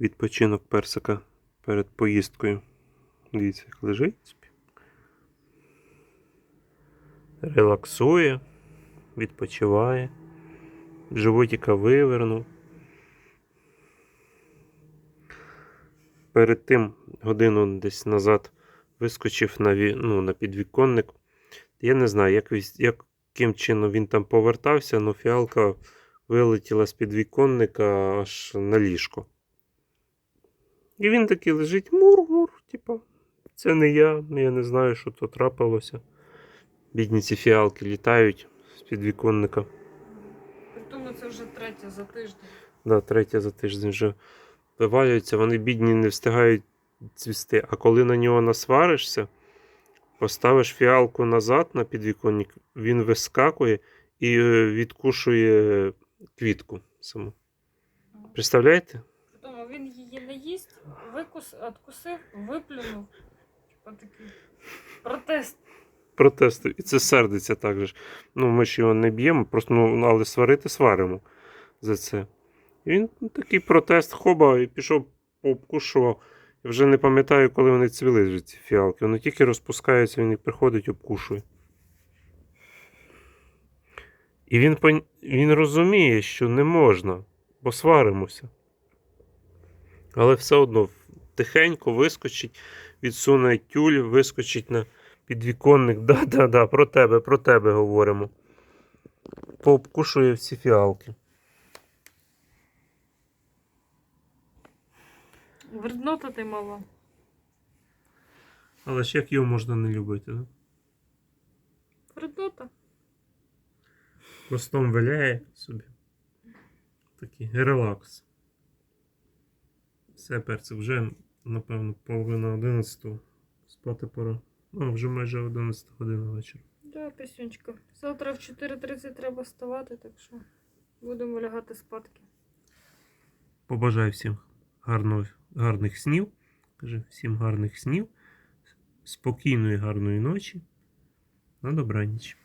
Відпочинок персика перед поїздкою. Дивіться, як лежить. Релаксує, відпочиває. Животика вивернув. Перед тим годину десь назад вискочив на, ну, на підвіконник. Я не знаю, як, яким чином він там повертався, але фіалка вилетіла з підвіконника аж на ліжко. І він такий лежить мур-мур, типа, це не я, я не знаю, що то трапилося. Бідні ці фіалки літають з підвіконника. Притому це вже третє за тиждень. Да, третя за тиждень вже вивалюються, вони бідні не встигають цвісти. А коли на нього насваришся, поставиш фіалку назад на підвіконник, він вискакує і е, відкушує квітку саму. Представляєте? Притому він її не їсть, викус, откусив, виплюнув. Типа такий протест. Протести. І це сердиться так же. ж. Ну, ми ж його не б'ємо, просто ну, але сварити сваримо за це. І він ну, такий протест хоба і пішов, обкушував. Я вже не пам'ятаю, коли вони цвіли ці фіалки. Вони тільки розпускаються, він їх приходить, обкушує. І він, він розуміє, що не можна, бо сваримося. Але все одно тихенько вискочить, відсуне тюль, вискочить на підвіконник. Да-да-да, про тебе, про тебе говоримо. Пообкушує всі фіалки. Верднота ти мала. Але ж як його можна не любити, да? Верднота. Хвостом виляє собі. Такий релакс. Все, перцик, вже, напевно, половина 11 спати пора. Ну, вже майже 11 година вечора. Да, пісюнчка. Завтра в 4.30 треба вставати, так що будемо лягати спадки. Побажаю всім гарного, гарних снів. Каже, всім гарних снів, спокійної, гарної ночі. На добраніч.